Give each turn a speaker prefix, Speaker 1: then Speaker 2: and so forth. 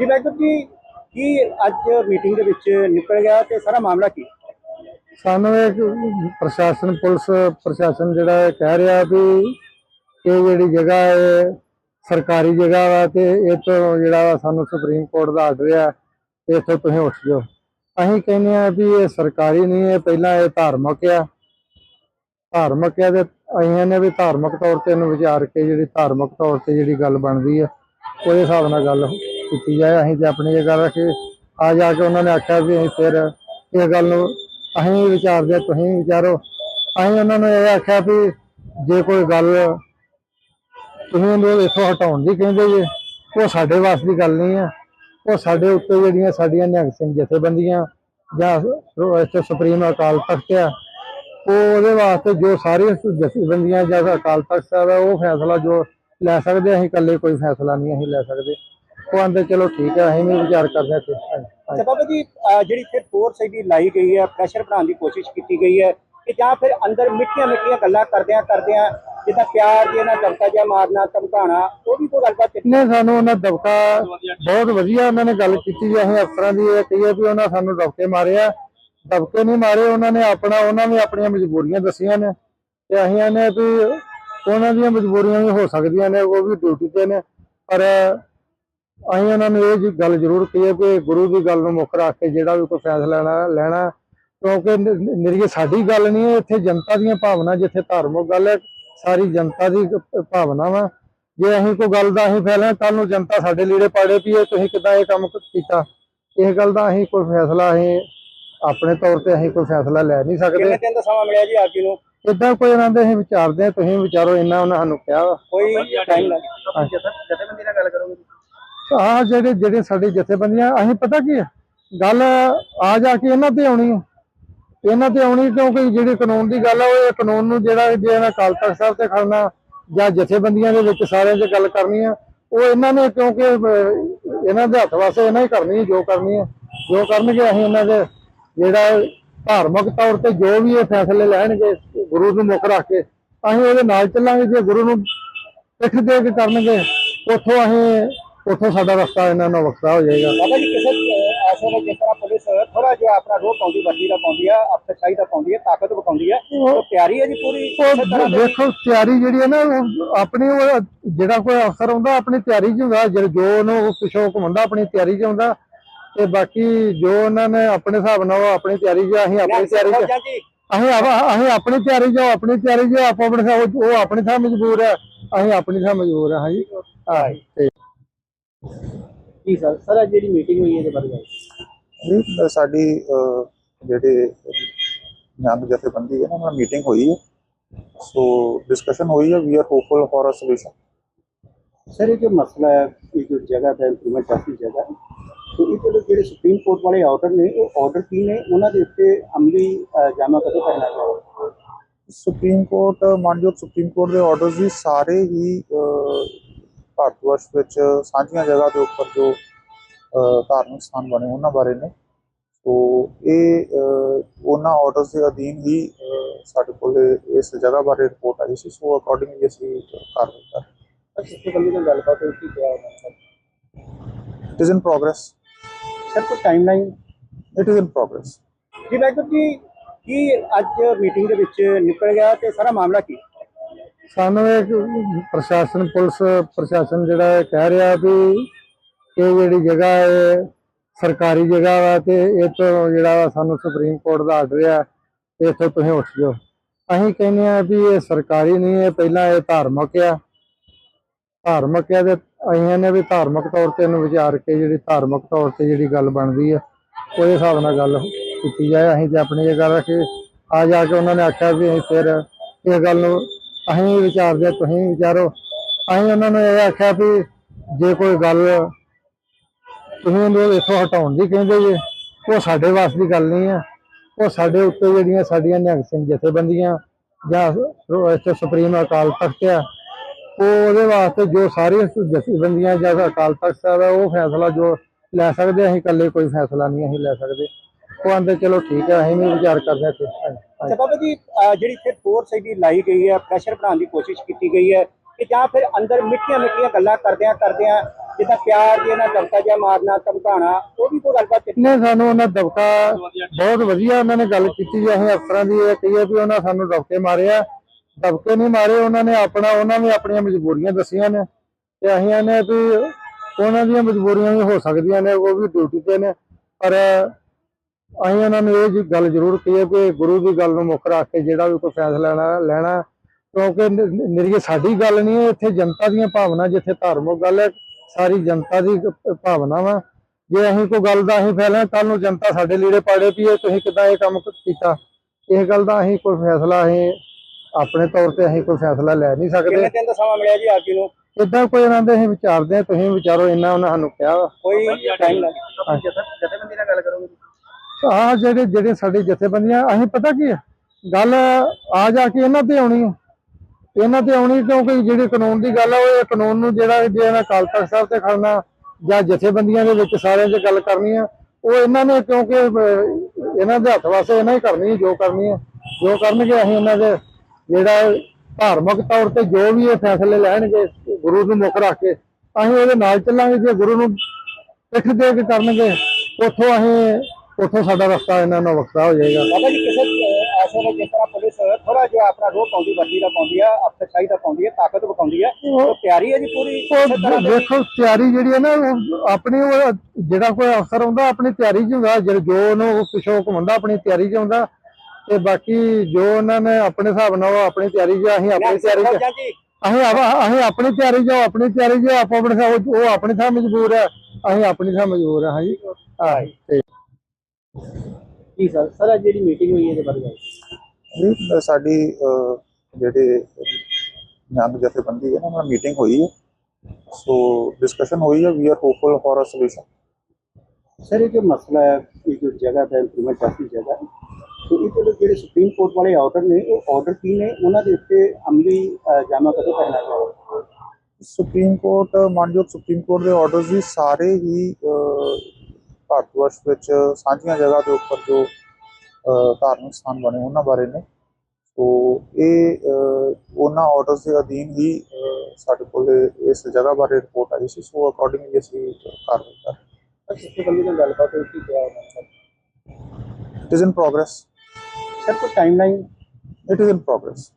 Speaker 1: ਜੀ ਵੈਗੁਰੂ ਜੀ ਕੀ ਅੱਜ ਮੀਟਿੰਗ ਦੇ ਵਿੱਚ ਨਿਕਲ ਗਿਆ ਤੇ ਸਾਰਾ ਮਾਮਲਾ ਕੀ?
Speaker 2: ਸਾਨੂੰ ਇੱਕ ਪ੍ਰਸ਼ਾਸਨ, ਪੁਲਿਸ ਪ੍ਰਸ਼ਾਸਨ ਜਿਹੜਾ ਇਹ ਕਹਿ ਰਿਹਾ ਵੀ ਇਹ ਜਿਹੜੀ ਜਗ੍ਹਾ ਹੈ ਸਰਕਾਰੀ ਜਗ੍ਹਾ ਵਾ ਤੇ ਇਹ ਤੋਂ ਜਿਹੜਾ ਸਾਨੂੰ ਸੁਪਰੀਮ ਕੋਰਟ ਦਾ ਆਰਡਰ ਆ ਤੇ ਇੱਥੋਂ ਤੁਸੀਂ ਉੱਠ ਜਾਓ। ਅਸੀਂ ਕਹਿੰਦੇ ਆ ਵੀ ਇਹ ਸਰਕਾਰੀ ਨਹੀਂ ਹੈ ਪਹਿਲਾਂ ਇਹ ਧਾਰਮਿਕ ਆ। ਧਾਰਮਿਕ ਆ ਤੇ ਅਸੀਂ ਨੇ ਵੀ ਧਾਰਮਿਕ ਤੌਰ ਤੇ ਇਹਨੂੰ ਵਿਚਾਰ ਕੇ ਜਿਹੜੀ ਧਾਰਮਿਕ ਤੌਰ ਤੇ ਜਿਹੜੀ ਗੱਲ ਬਣਦੀ ਆ ਉਹਦੇ ਹਿਸਾਬ ਨਾਲ ਗੱਲ ਕੀਤੀ ਜਾਏ ਅਸੀਂ ਤੇ ਆਪਣੀ ਇਹ ਗੱਲ ਰੱਖੀ ਆ ਜਾ ਕੇ ਉਹਨਾਂ ਨੇ ਆਖਿਆ ਵੀ ਅਸੀਂ ਫਿਰ ਇਹ ਗੱਲ ਨੂੰ ਅਸੀਂ ਵੀ ਵਿਚਾਰਦੇ ਹਾਂ, ਤੁਸੀਂ ਵਿਚਾਰੋ। ਅਸੀਂ ਉਹਨਾਂ ਨੂੰ ਇਹ ਆਖਿਆ ਵੀ ਜੇ ਕੋਈ ਗੱਲ ਤੁਸੀਂ ਉਹਨੂੰ ਇੱਥੋਂ ਹਟਾਉਣ ਦੀ ਕਹਿੰਦੇ ਜੇ ਉਹ ਸਾਡੇ ਵਾਸ ਦੀ ਗੱਲ ਨਹੀਂ ਹੈ ਉਹ ਸਾਡੇ ਉੱਤੇ ਜਿਹੜੀਆਂ ਸਾਡੀਆਂ ਨਿਹੰਗ ਸਿੰਘ ਜਥੇਬੰਦੀਆਂ ਜਾਂ ਇੱਥੇ ਸੁਪਰੀਮ ਅਕਾਲ ਤਖਤ ਆ ਉਹ ਉਹਦੇ ਵਾਸਤੇ ਜੋ ਸਾਰੀਆਂ ਜਥੇਬੰਦੀਆਂ ਜਾਂ ਅਕਾਲ ਤਖਤ ਸਾਹਿਬ ਹੈ ਉਹ ਫੈਸਲਾ ਜੋ ਲੈ ਸਕਦੇ ਅਸੀਂ ਇਕੱਲੇ ਕੋਈ ਫੈਸਲਾ ਨਹੀਂ ਅਸੀਂ ਲੈ ਸਕਦੇ ਉਹ ਆਂਦੇ ਚਲੋ ਠੀਕ ਹੈ ਅਸੀਂ ਵੀ ਵਿਚਾਰ ਕਰਦੇ ਹਾਂ। ਹਾਂਜੀ, ਹਾਂਜੀ।
Speaker 1: ਅੱਛਾ ਬਾਬਾ ਜੀ ਅਹ ਜਿਹੜੀ ਇੱਥੇ ਫੋਰਸ ਹੈਗੀ ਲਾਈ ਗਈ ਹੈ ਪ੍ਰੈਸ਼ਰ ਬਣਾਉਣ ਦੀ ਕੋਸ਼ਿਸ਼ ਕੀਤੀ ਗਈ ਹੈ ਕਿ ਜਾਂ ਫਿਰ ਅੰਦਰ ਮਿੱਠੀਆਂ ਮਿੱਠੀਆਂ ਗੱਲਾਂ ਕਰਦਿਆਂ ਕਰਦਿਆਂ ਜਿੱਦਾਂ ਪਿਆਰ ਦੇ ਨਾਲ ਦਬਕਾ ਜਿਹਾ ਮਾਰਨਾ ਧਮਕਾਉਣਾ ਉਹ ਵੀ ਕੋਈ ਗੱਲਬਾਤ
Speaker 2: ਨੇ ਸਾਨੂੰ ਉਹਨਾਂ ਦਬਕਾ ਬਹੁਤ ਵਧੀਆ ਉਹਨਾਂ ਨੇ ਗੱਲ ਕੀਤੀ ਜੀ ਅਸੀਂ ਅਫਸਰਾਂ ਦੀ ਇਹ ਕਹੀਏ ਵੀ ਉਹਨਾਂ ਸਾਨੂੰ ਦਬਕੇ ਮਾਰਿਆ ਦਬਕੇ ਨਹੀਂ ਮਾਰੇ ਉਹਨਾਂ ਨੇ ਆਪਣਾ ਉਹਨਾਂ ਨੇ ਆਪਣੀਆਂ ਮਜਬੂਰੀਆਂ ਦੱਸੀਆਂ ਨੇ ਤੇ ਅਸੀਂ ਇਹਨੇ ਵੀ ਉਹਨਾਂ ਦੀਆਂ ਮਜਬੂਰੀਆਂ ਵੀ ਹੋ ਸਕਦੀਆਂ ਨੇ, ਉਹ ਵੀ ਡਿਊਟੀ ਤੇ ਨੇ। ਪਰ ਅਸੀਂ ਉਹਨਾਂ ਨੂੰ ਇਹ ਗੱਲ ਜ਼ਰੂਰ ਕਹੀਏ ਕਿ ਗੁਰੂ ਦੀ ਗੱਲ ਨੂੰ ਮੁੱਖ ਰੱਖ ਕੇ ਜਿਹੜਾ ਵੀ ਕੋਈ ਫੈਸਲਾ ਲੈਣਾ ਲੈਣਾ ਕਿਉਂਕਿ ਨ- ਸਾਡੀ ਗੱਲ ਨਹੀਂ ਹੈ, ਇੱਥੇ ਜਨਤਾ ਦੀਆਂ ਭਾਵਨਾ ਜਿੱਥੇ ਧਾਰਮਿਕ ਗੱਲ ਹੈ, ਸਾਰੀ ਜਨਤਾ ਦੀ ਭਾਵਨਾ ਵਾ। ਜੇ ਅਸੀਂ ਕੋਈ ਗੱਲ ਦਾ ਅਸੀਂ ਫੈਲਾਂ ਕੱਲ ਨੂੰ ਜਨਤਾ ਸਾਡੇ ਲੀੜੇ ਪਾੜੇ ਵੀ ਇਹ ਤੁਸੀਂ ਕਿਦਾਂ ਇਹ ਕੰਮ ਕੀਤਾ? ਇਸ ਗੱਲ ਦਾ ਅਸੀਂ ਕੋਈ ਫੈਸਲਾ ਅਸੀਂ ਆਪਣੇ ਤੌਰ ਤੇ ਅਸੀਂ ਕੋਈ ਫੈਸਲਾ ਲੈ ਨਹੀਂ ਸਕਦੇ।
Speaker 1: ਕਿੰਨੇ ਦਿਨ ਦਾ ਸਮਾਂ ਮਿਲਿਆ ਜੀ ਆਰਜੀ ਨੂੰ?
Speaker 2: ਇਦਾਂ ਕੋਈ ਇਹਨਾਂ ਦੇ ਅਸੀਂ ਵਿਚਾਰਦੇ ਹਾਂ ਤੁਸੀਂ ਵਿਚਾਰੋ ਇੰਨਾ ਉਹਨਾਂ ਸਾਨੂੰ ਕਿਹਾ ਵਾ।
Speaker 1: ਕੋਈ ਟਾਈਮ ਲੱਗ ਜਥੇਬੰਦੀ ਨਾਲ ਗੱਲ ਕਰੋਗੇ
Speaker 2: ਆਹ ਜਿਹੜੇ ਜਿਹੜੇ ਸਾਡੇ ਜਥੇਬੰਦੀਆਂ ਅਸੀਂ ਪਤਾ ਕੀ ਹੈ ਗੱਲ ਆ ਜਾ ਕੇ ਇਹਨਾਂ ਤੇ ਆਉਣੀ ਹੈ ਇਹਨਾਂ ਤੇ ਆਉਣੀ ਕਿਉਂਕਿ ਜਿਹੜੀ ਕਾਨੂੰਨ ਦੀ ਗੱਲ ਹੈ ਉਹ ਇਹ ਕਾਨੂੰਨ ਨੂੰ ਜਿਹੜਾ ਜੇ ਇਹਨਾਂ ਅਕਾਲ ਤਖਤ ਸਾਹਿਬ ਤੇ ਖੜਨਾ ਜਾਂ ਜਥੇਬੰਦੀਆਂ ਦੇ ਵਿੱਚ ਸਾਰਿਆਂ 'ਚ ਗੱਲ ਕਰਨੀ ਆ ਉਹ ਇਹਨਾਂ ਨੇ ਕਿਉਂਕਿ ਅਹ, ਇਹਨਾਂ ਦੇ ਹੱਥ ਵਾਸਤੇ ਇਹਨਾਂ ਹੀ ਕਰਨੀ ਹੈ ਜੋ ਕਰਨੀ ਹੈ ਜੋ ਕਰਨਗੇ ਅਸੀਂ ਇਹਨਾਂ ਦੇ ਜਿਹੜਾ ਧਾਰਮਿਕ ਤੌਰ ਤੇ ਜੋ ਵੀ ਇਹ ਫੈਸਲੇ ਲੈਣਗੇ ਗੁਰੂ ਨੂੰ ਮੁੱਖ ਰੱਖ ਕੇ ਅਸੀਂ ਉਹਦੇ ਨਾਲ ਚੱਲਾਂਗੇ ਜੇ ਗੁਰੂ ਨੂੰ ਪਿੱਠ ਦੇ ਕੇ ਕਰਨਗੇ ਉੱਥੋਂ ਅਸੀਂ ਉੱਥੋਂ ਸਾਡਾ ਰਸਤਾ ਇਹਨਾਂ ਨਾਲ ਵੱਖਰਾ ਹੋ ਜਾਏਗਾ।
Speaker 1: ਬਾਬਾ ਜੀ ਕਿਸੇ ਐਸੇ ਵਿੱਚ ਜਿਸ ਤਰ੍ਹਾਂ ਪੁਲਿਸ ਥੋੜਾ ਜਿਹਾ ਆਪਣਾ ਰੋਹ ਪਾਉਂਦੀ ਵਰਦੀ ਦਾ ਪਾਉਂਦੀ ਆ ਅਫਸਰਸ਼ਾਹੀ ਦਾ ਪਾਉਂਦੀ ਹੈ ਤਾਕਤ ਵਿਖਾਉਂਦੀ ਹੈ ਉਹ ਤਿਆਰੀ ਹੈ ਜੀ ਪੂਰੀ?
Speaker 2: ਦੇਖੋ ਤਿਆਰੀ ਜਿਹੜੀ ਹੈ ਨਾ ਆਪਣੀ ਜਿਹੜਾ ਕੋਈ ਅਫਸਰ ਹੁੰਦਾ ਆਪਣੀ ਤਿਆਰੀ 'ਚ ਹੁੰਦਾ ਜੋ ਉਹਨੂੰ ਪਿਛੋਂ ਆਪਣੀ ਤਿਆਰੀ 'ਚ ਹੁੰਦਾ। ਤੇ ਬਾਕੀ ਜੋ ਉਹਨਾਂ ਨੇ ਆਪਣੇ ਹਿਸਾਬ ਨਾਲ ਉਹ ਆਪਣੀ ਤਿਆਰੀ 'ਚ ਅਸੀਂ ਆਪਣੀ ਤਿਆਰੀ
Speaker 1: ਜੀ।
Speaker 2: ਅਸੀਂ ਅਸੀਂ ਆਪਣੀ ਤਿਆਰੀ ਉਹ ਆਪਣੀ ਤਿਆਰੀ 'ਚ ਆਪੋ ਆਪਣੇ ਥਾਂ ਉਹ ਆਪਣੀ ਥਾਂ ਮਜਬੂਰ ਹੈ ਅਸੀਂ ਆਪਣੀ ਥਾਂ ਮਜਬੂਰ ਹਾਂ ਹਾਂਜੀ ਹਾਂ ਤੇ
Speaker 1: ਜੀ ਸਰ? ਸਰ ਅੱਜ ਜਿਹੜੀ ਮੀਟਿੰਗ ਹੋਈ ਹੈ ਇਹਦੇ ਬਾਰੇ
Speaker 3: ਸਾਡੀ ਜਿਹੜੇ ਨਿਹੰਗ ਜਥੇਬੰਦੀ ਹੈ ਨਾ ਉਹਨਾਂ ਮੀਟਿੰਗ ਹੋਈ ਹੈ। ਸੋ ਡਿਸਕਸ਼ਨ ਹੋਈ ਹੈ we are hopeful for a solution
Speaker 1: sir ਇਹ ਜੋ ਮਸਲਾ ਹੈ ਇਹ ਜੋ ਜਗ੍ਹਾ ਦਾ ਇੰਪਰੂਵਮੈਂਟ ਕਾਫੀ ਜਗ੍ਹਾ ਹੈ। तो ਇਹ ਜਿਹੜੇ ਜਿਹੜੇ ਸੁਪਰੀਮ ਕੋਰਟ ਵਾਲੇ ਆਰਡਰ ਨੇ ਉਹ ਆਰਡਰ ਕੀ ਨੇ? ਉਹਨਾਂ ਦੇ ਉੱਤੇ ਅਮਲੀ ਜਾਮਾ ਕਦੋਂ ਕਰਨਾ ਚਾਹੀਦਾ
Speaker 3: ਸੁਪਰੀਮ ਕੋਰਟ ਮਾਨਯੋਗ ਸੁਪਰੀਮ ਕੋਰਟ ਦੇ ਆਰਡਰਸ ਵੀ ਸਾਰੇ ਹੀ ਅਹ, ਭਾਰਤ ਵਰਸ਼ ਵਿੱਚ ਸਾਂਝੀਆਂ ਜਗ੍ਹਾ ਦੇ ਉੱਪਰ ਜੋ ਧਾਰਮਿਕ ਸਥਾਨ ਬਣੇ ਉਹਨਾਂ ਬਾਰੇ ਨੇ। ਸੋ ਇਹ ਉਹਨਾਂ ਆਰਡਰਸ ਦੇ ਅਧੀਨ ਹੀ ਸਾਡੇ ਕੋਲ ਇਸ ਜਗ੍ਹਾ ਬਾਰੇ ਰਿਪੋਰਟ ਆਈ ਸੀ। ਸੋ ਅਕੋਰਡਿੰਗਲੀ ਅਸੀਂ ਕਾਰਵਾਈ ਕਰ ਰਹੇ
Speaker 1: ਸਰ ਇਸ ਬੰਦੇ ਨਾਲ ਗੱਲਬਾਤ ਹੋਈ ਸੀ ਕਿਹਾ
Speaker 3: it is in progress
Speaker 1: sir ਕੋਈ timeline
Speaker 3: it is in progress
Speaker 1: ਜੀ ਵੈਗੁਰੂ ਜੀ ਕੀ ਅੱਜ ਮੀਟਿੰਗ ਦੇ ਵਿੱਚ ਨਿਕਲ ਗਿਆ ਤੇ ਸਾਰਾ ਮਾਮਲਾ ਕੀ?
Speaker 2: ਸਾਨੂੰ ਇੱਕ ਪ੍ਰਸ਼ਾਸਨ ਪੁਲਿਸ ਪ੍ਰਸ਼ਾਸਨ ਜਿਹੜਾ ਇਹ ਕਹਿ ਰਿਹਾ ਵੀ ਇਹ ਜਿਹੜੀ ਜਗ੍ਹਾ ਹੈ ਸਰਕਾਰੀ ਜਗ੍ਹਾ ਵਾ ਤੇ ਇਹ ਤੋਂ ਜਿਹੜਾ ਸਾਨੂੰ ਸੁਪਰੀਮ ਕੋਰਟ ਦਾ ਆਰਡਰ ਆ ਇੱਥੋਂ ਤੁਸੀਂ ਉੱਠ ਜਾਓ। ਅਸੀਂ ਕਹਿੰਦੇ ਆ ਵੀ ਇਹ ਸਰਕਾਰੀ ਨਹੀਂ ਹੈ ਪਹਿਲਾਂ ਇਹ ਧਾਰਮਿਕ ਆ। ਧਾਰਮਿਕ ਆ ਤੇ ਅਸੀਂ ਨੇ ਵੀ ਧਾਰਮਿਕ ਤੌਰ ਤੇ ਇਹਨੂੰ ਵਿਚਾਰ ਕੇ ਜਿਹੜੀ ਧਾਰਮਿਕ ਤੌਰ ਤੇ ਜਿਹੜੀ ਗੱਲ ਬਣਦੀ ਹੈ ਉਹਦੇ ਹਿਸਾਬ ਨਾਲ ਗੱਲ ਕੀਤੀ ਜਾਏ। ਅਸੀਂ ਤੇ ਆਪਣੀ ਇਹ ਗੱਲ ਰੱਖੀ ਆ ਜਾ ਕੇ ਉਹਨਾਂ ਨੇ ਆਖਿਆ ਵੀ ਅਸੀਂ ਫਿਰ ਇਹ ਗੱਲ ਨੂੰ ਅਸੀਂ ਵਿਚਾਰਦੇ ਹਾਂ, ਤੁਸੀਂ ਵਿਚਾਰੋ। ਅਸੀਂ ਉਹਨਾਂ ਨੂੰ ਇਹ ਆਖਿਆ ਵੀ ਜੇ ਕੋਈ ਗੱਲ ਤੁਸੀਂ ਉਹਨੂੰ ਇੱਥੋਂ ਹਟਾਉਣ ਦੀ ਕਹਿੰਦੇ ਜੇ ਉਹ ਸਾਡੇ ਵਾਸ ਦੀ ਗੱਲ ਨਹੀਂ ਹੈ ਉਹ ਸਾਡੇ ਉੱਤੇ ਜਿਹੜੀਆਂ ਸਾਡੀਆਂ ਨਿਹੰਗ ਸਿੰਘ ਜਥੇਬੰਦੀਆਂ ਜਾਂ ਇੱਥੇ ਸੁਪਰੀਮ ਅਕਾਲ ਤਖਤ ਆ ਉਹ ਉਹਦੇ ਵਾਸਤੇ ਜੋ ਸਾਰੀਆਂ ਜਥੇਬੰਦੀਆਂ ਜਾਂ ਅਕਾਲ ਤਖਤ ਸਾਹਿਬ ਹੈ ਉਹ ਫੈਸਲਾ ਜੋ ਲੈ ਸਕਦੇ ਅਸੀਂ ਇਕੱਲੇ ਕੋਈ ਫੈਸਲਾ ਨਹੀਂ ਅਸੀਂ ਲੈ ਸਕਦੇ। ਉਹ ਆਂਦੇ ਚਲੋ ਠੀਕ ਹੈ ਅਸੀਂ ਵੀ ਵਿਚਾਰ ਕਰਦੇ ਹਾਂ।
Speaker 1: ਅੱਛਾ ਬਾਬਾ ਜੀ ਜਿਹੜੀ ਇੱਥੇ ਫੋਰਸ ਹੈਗੀ ਲਾਈ ਗਈ ਹੈ ਪ੍ਰੈਸ਼ਰ ਬਣਾਉਣ ਦੀ ਕੋਸ਼ਿਸ਼ ਕੀਤੀ ਗਈ ਹੈ ਕਿ ਜਾਂ ਫਿਰ ਅੰਦਰ ਮਿੱਠੀਆਂ ਮਿੱਠੀਆਂ ਗੱਲਾਂ ਕਰਦਿਆਂ ਕਰਦਿਆਂ ਜਿੱਦਾਂ ਪਿਆਰ ਦੀ ਨਾਲ ਦਬਕਾ ਜਿਹਾ ਮਾਰਨਾ ਧਮਕਾਉਣਾ ਉਹ ਵੀ ਕੋਈ ਗੱਲਬਾਤ ਚੱਲੀ?
Speaker 2: ਨੇ ਸਾਨੂੰ ਉਹਨਾਂ ਦਬਕਾ ਬਹੁਤ ਵਧੀਆ ਉਹਨਾਂ ਨੇ ਗੱਲ ਕੀਤੀ ਜੀ ਅਸੀਂ ਅਫਸਰਾਂ ਦੀ ਇਹ ਕਹੀਏ ਵੀ ਉਹਨਾਂ ਸਾਨੂੰ ਦਬਕੇ ਮਾਰਿਆ। ਦਬਕੇ ਨਹੀਂ ਮਾਰੇ, ਉਹਨਾਂ ਨੇ ਆਪਣਾ, ਉਹਨਾਂ ਨੇ ਆਪਣੀਆਂ ਮਜਬੂਰੀਆਂ ਦੱਸੀਆਂ ਨੇ। ਤੇ ਅਸੀਂ ਇਹਨੇ ਵੀ ਉਹਨਾਂ ਦੀਆਂ ਮਜਬੂਰੀਆਂ ਵੀ ਹੋ ਸਕਦੀਆਂ ਨੇ, ਉਹ ਵੀ ਡਿਊਟੀ ਤੇ ਨੇ। ਪਰ ਅਸੀਂ ਉਹਨਾਂ ਨੂੰ ਇਹ ਗੱਲ ਜ਼ਰੂਰ ਕਹੀ ਕਿ ਗੁਰੂ ਦੀ ਗੱਲ ਨੂੰ ਮੁੱਖ ਰੱਖ ਕੇ ਜਿਹੜਾ ਵੀ ਕੋਈ ਫੈਸਲਾ ਲੈਣਾ ਲੈਣਾ, ਕਿਉਂਕਿ ਨ- ਸਾਡੀ ਗੱਲ ਨਹੀਂ ਹੈ, ਇੱਥੇ ਜਨਤਾ ਦੀਆਂ ਭਾਵਨਾ ਜਿੱਥੇ ਧਾਰਮਿਕ ਗੱਲ ਹੈ, ਸਾਰੀ ਜਨਤਾ ਦੀ ਭਾਵਨਾ ਵਾ। ਜੇ ਅਸੀਂ ਕੋਈ ਗੱਲ ਦਾ ਅਸੀਂ ਫੈਸਲਾ ਕੱਲ ਨੂੰ ਜਨਤਾ ਸਾਡੇ ਲੀੜੇ ਪਾੜੇ ਵੀ ਇਹ ਤੁਸੀਂ ਕਿਦਾਂ ਇਹ ਕੰਮ ਕੀਤਾ? ਇਸ ਗੱਲ ਦਾ ਅਸੀਂ ਕੋਈ ਫੈਸਲਾ ਅਸੀਂ ਆਪਣੇ ਤੌਰ ਤੇ ਅਸੀਂ ਕੋਈ ਫੈਸਲਾ ਲੈ ਨਹੀਂ ਸਕਦੇ।
Speaker 1: ਕਿੰਨੇ ਦਿਨ ਦਾ ਸਮਾਂ ਮਿਲਿਆ ਜੀ ਅੱਜ ਨੂੰ?
Speaker 2: ਇਦਾਂ ਕੋਈ ਇਹਨਾਂ ਦੇ ਅਸੀਂ ਵਿਚਾਰਦੇ ਹਾਂ ਤੁਸੀਂ ਵਿਚਾਰੋ ਇੰਨਾ ਉਹਨਾਂ ਸਾਨੂੰ ਕਿਹਾ ਵਾ।
Speaker 1: ਕੋਈ ਟਾਈਮ ਲੱਗ ਜਥੇਬੰਦੀ ਨਾਲ ਗੱਲ ਕਰੋਗੇ
Speaker 2: ਆਹ ਜਿਹੜੇ ਜਿਹੜੇ ਸਾਡੇ ਜਥੇਬੰਦੀਆਂ ਅਸੀਂ ਪਤਾ ਕੀ ਹੈ ਗੱਲ ਆ ਜਾ ਕੇ ਇਹਨਾਂ ਤੇ ਆਉਣੀ ਹੈ ਇਹਨਾਂ ਤੇ ਆਉਣੀ ਕਿਉਂਕਿ ਜਿਹੜੀ ਕਾਨੂੰਨ ਦੀ ਗੱਲ ਹੈ ਉਹ ਇਹ ਕਾਨੂੰਨ ਨੂੰ ਜਿਹੜਾ ਜੇ ਇਹਨਾਂ ਅਕਾਲ ਤਖਤ ਸਾਹਿਬ ਤੇ ਖੜਨਾ ਜਾਂ ਜਥੇਬੰਦੀਆਂ ਦੇ ਵਿੱਚ ਸਾਰਿਆਂ 'ਚ ਗੱਲ ਕਰਨੀ ਆ ਉਹ ਇਹਨਾਂ ਨੇ ਕਿਉਂਕਿ ਅਹ, ਇਹਨਾਂ ਦੇ ਹੱਥ ਵਾਸਤੇ ਇਹਨਾਂ ਹੀ ਕਰਨੀ ਹੈ ਜੋ ਕਰਨੀ ਹੈ ਜੋ ਕਰਨਗੇ ਅਸੀਂ ਇਹਨਾਂ ਦੇ ਜਿਹੜਾ ਧਾਰਮਿਕ ਤੌਰ ਤੇ ਜੋ ਵੀ ਇਹ ਫੈਸਲੇ ਲੈਣਗੇ ਗੁਰੂ ਨੂੰ ਮੁੱਖ ਰੱਖ ਕੇ ਅਸੀਂ ਉਹਦੇ ਨਾਲ ਚੱਲਾਂਗੇ ਜੇ ਗੁਰੂ ਨੂੰ ਪਿੱਠ ਦੇ ਕੇ ਕਰਨਗੇ ਉੱਥੋਂ ਅਸੀਂ ਉੱਥੋਂ ਸਾਡਾ ਰਸਤਾ ਇਹਨਾਂ ਨਾਲ ਵੱਖਰਾ ਹੋ ਜਾਏਗਾ।
Speaker 1: ਬਾਬਾ ਜੀ ਕਿਸੇ ਐਸੇ ਵਿੱਚ ਜਿਸ ਤਰ੍ਹਾਂ ਪੁਲਿਸ ਥੋੜਾ ਜਿਹਾ ਆਪਣਾ ਰੋਹ ਪਾਉਂਦੀ ਵਰਦੀ ਦਾ ਪਾਉਂਦੀ ਆ ਅਫਸਰਸ਼ਾਹੀ ਦਾ ਪਾਉਂਦੀ ਹੈ ਤਾਕਤ ਵਿਖਾਉਂਦੀ ਹੈ ਉਹ ਤਿਆਰੀ ਹੈ ਜੀ ਪੂਰੀ?
Speaker 2: ਦੇਖੋ ਤਿਆਰੀ ਜਿਹੜੀ ਹੈ ਨਾ ਆਪਣੀ ਜਿਹੜਾ ਕੋਈ ਅਫਸਰ ਹੁੰਦਾ ਆਪਣੀ ਤਿਆਰੀ 'ਚ ਹੁੰਦਾ ਜੋ ਉਹਨੂੰ ਪਿਛੋਂ ਹੁੰਦਾ ਆਪਣੀ ਤਿਆਰੀ 'ਚ ਹੁੰਦਾ। ਤੇ ਬਾਕੀ ਜੋ ਉਹਨਾਂ ਨੇ ਆਪਣੇ ਹਿਸਾਬ ਨਾਲ ਉਹ ਆਪਣੀ ਤਿਆਰੀ 'ਚ ਅਸੀਂ ਆਪਣੀ ਤਿਆਰੀ
Speaker 1: ਜੀ।
Speaker 2: ਅਸੀਂ ਅਸੀਂ ਆਪਣੀ ਤਿਆਰੀ ਉਹ ਆਪਣੀ ਤਿਆਰੀ 'ਚ ਆਪੋ ਆਪਣੇ ਉਹ ਆਪਣੀ ਥਾਂ ਮਜਬੂਰ ਹੈ। ਅਸੀਂ ਆਪਣੀ ਥਾਂ ਮਜਬੂਰ ਹਾਂ ਹਾਂਜੀ ਹਾਂ ਤੇ
Speaker 1: ਜੀ ਸਰ? ਸਰ ਜਿਹੜੀ ਮੀਟਿੰਗ ਹੋਈ ਹੈ ਇਹਦੇ ਬਾਰੇ
Speaker 3: ਸਾਡੀ ਜਿਹੜੇ ਨਿਹੰਗ ਜਥੇਬੰਦੀ ਹੈ ਨਾ ਉਹਨਾਂ ਮੀਟਿੰਗ ਹੋਈ ਹੈ। ਸੋ ਡਿਸਕਸ਼ਨ ਹੋਈ ਹੈ we are hopeful for a solution
Speaker 1: sir ਇਹ ਜੋ ਮਸਲਾ ਹੈ ਇਹ ਜੋ ਜਗ੍ਹਾ ਦਾ ਇੰਪਲੀਮੈਂਟ ਕਾਫੀ ਜਗ੍ਹਾ ਜਿਹੜੇ ਸੁਪਰੀਮ ਕੋਰਟ ਵਾਲੇ ਆਰਡਰ ਨੇ ਉਹ ਆਰਡਰ ਕੀ ਨੇ? ਉਹਨਾਂ ਦੇ ਉੱਤੇ ਅਮਲੀ ਜਾਮਾ ਕਦੋਂ ਕਰਨਾ ਚਾਹੀਦਾ
Speaker 3: ਸੁਪਰੀਮ ਕੋਰਟ ਮਾਨਯੋਗ ਸੁਪਰੀਮ ਕੋਰਟ ਦੇ ਆਰਡਰਸ ਵੀ ਸਾਰੇ ਹੀ ਅ, ਭਾਰਤ ਵਰਸ਼ ਵਿੱਚ ਸਾਂਝੀਆਂ ਜਗ੍ਹਾ ਦੇ ਉੱਪਰ ਜੋ ਧਾਰਮਿਕ ਸਥਾਨ ਬਣੇ ਉਹਨਾਂ ਬਾਰੇ ਨੇ। ਸੋ ਇਹ ਉਹਨਾਂ ਆਰਡਰਸ ਦੇ ਅਧੀਨ ਹੀ ਸਾਡੇ ਕੋਲ ਇਸ ਜਗ੍ਹਾ ਬਾਰੇ ਰਿਪੋਰਟ ਆਈ ਸੀ। ਸੋ ਅਕੋਰਡਿੰਗਲੀ ਅਸੀਂ ਕਾਰਵਾਈ ਕਰ ਰਹੇ
Speaker 1: ਸਰ ਕਿਸੇ ਬੰਦੇ ਨਾਲ ਗੱਲਬਾਤ ਹੋਈ ਸੀ ਕਿਹਾ
Speaker 3: it is in progress
Speaker 1: sir ਕੋਈ timeline
Speaker 3: it is in progress